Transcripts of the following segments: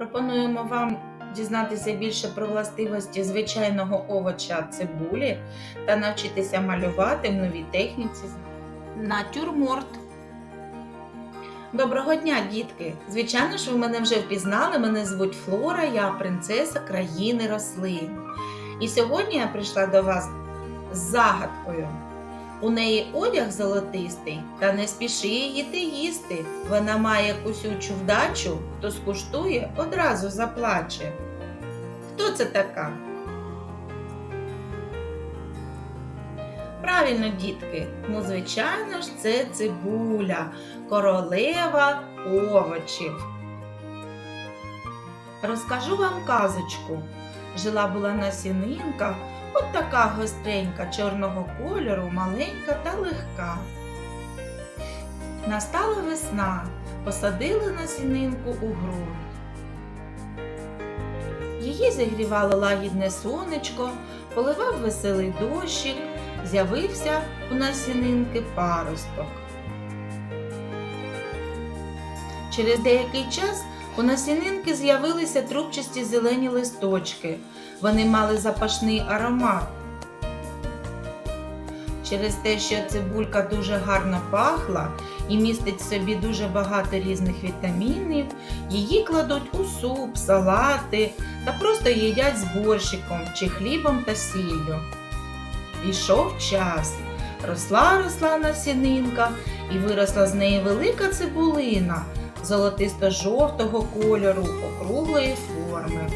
Пропонуємо вам дізнатися більше про властивості звичайного овоча цибулі та навчитися малювати в новій техніці натюрморт. Доброго дня, дітки! Звичайно ж, ви мене вже впізнали. Мене звуть Флора, я принцеса країни рослин. І сьогодні я прийшла до вас з загадкою. У неї одяг золотистий, та не спіши її ти їсти. Вона має кусючу вдачу, хто скуштує, одразу заплаче. Хто це така? Правильно, дітки, ну, звичайно ж, це цибуля, королева овочів. Розкажу вам казочку. Жила була насінинка, от така гостренька, чорного кольору, маленька та легка. Настала весна, посадили насінинку у ґрунт. Її зігрівало лагідне сонечко, поливав веселий дощик, з'явився у насінинки паросток. Через деякий час у насінинки з'явилися трубчасті зелені листочки. Вони мали запашний аромат. Через те, що цибулька дуже гарно пахла і містить в собі дуже багато різних вітамінів, її кладуть у суп, салати та просто їдять з борщиком чи хлібом та сіллю. Пішов час. Росла росла насінинка і виросла з неї велика цибулина золотисто-жовтого кольору, округлої форми.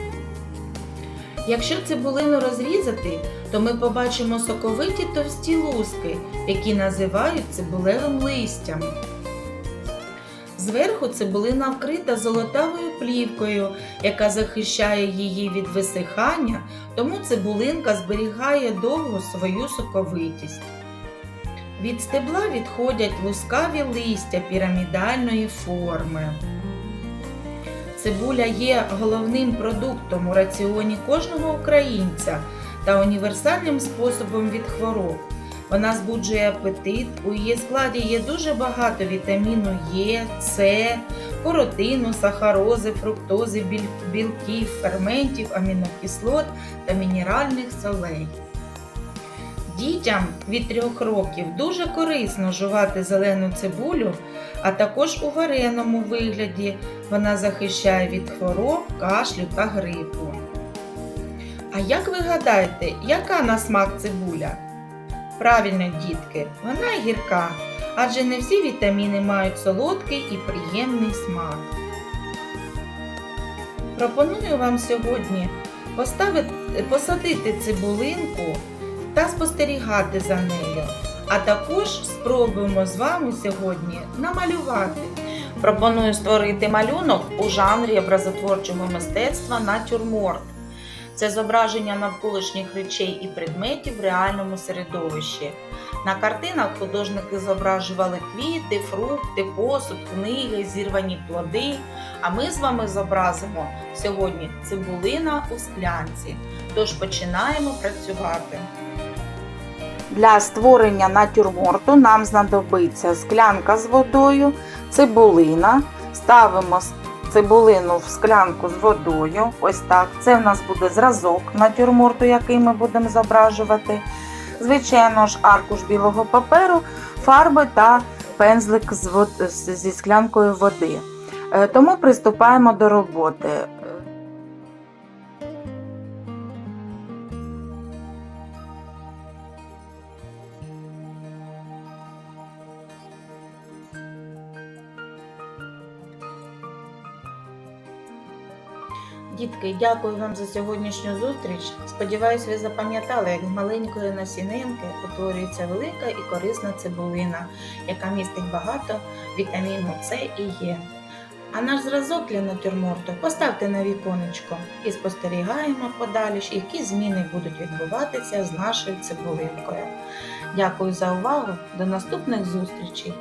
Якщо цибулину розрізати, то ми побачимо соковиті товсті луски, які називають цибулевим листям. Зверху цибулина вкрита золотавою плівкою, яка захищає її від висихання, тому цибулинка зберігає довго свою соковитість. Від стебла відходять лускаві листя пірамідальної форми. Цибуля є головним продуктом у раціоні кожного українця та універсальним способом від хвороб. Вона збуджує апетит, у її складі є дуже багато вітаміну Е, С, каротину, сахарози, фруктози, білків, ферментів, амінокислот та мінеральних солей. Дітям від трьох років дуже корисно жувати зелену цибулю, а також у вареному вигляді вона захищає від хвороб, кашлю та грипу. А як ви гадаєте, яка на смак цибуля? Правильно, дітки, вона гірка, адже не всі вітаміни мають солодкий і приємний смак. Пропоную вам сьогодні поставити, посадити цибулинку та спостерігати за нею. А також спробуємо з вами сьогодні намалювати. Пропоную створити малюнок у жанрі образотворчого мистецтва натюрморт. Це зображення навколишніх речей і предметів в реальному середовищі. На картинах художники зображували квіти, фрукти, посуд, книги, зірвані плоди. А ми з вами зобразимо сьогодні цибулина у склянці. Тож починаємо працювати. Для створення натюрморту нам знадобиться склянка з водою, цибулина. Ставимо цибулину в склянку з водою. Ось так. Це в нас буде зразок натюрморту, який ми будемо зображувати. Звичайно ж, аркуш білого паперу, фарби та пензлик зі склянкою води. Е, Тому приступаємо до роботи. Дітки, дякую вам за сьогоднішню зустріч. Сподіваюсь, ви запам'ятали, як з маленької насінинки утворюється велика і корисна цибулина, яка містить багато вітаміну С і Е. А наш зразок для натюрморту поставте на віконечко і спостерігаємо подалі, які зміни будуть відбуватися з нашою цибулинкою. Дякую за увагу. До наступних зустрічей!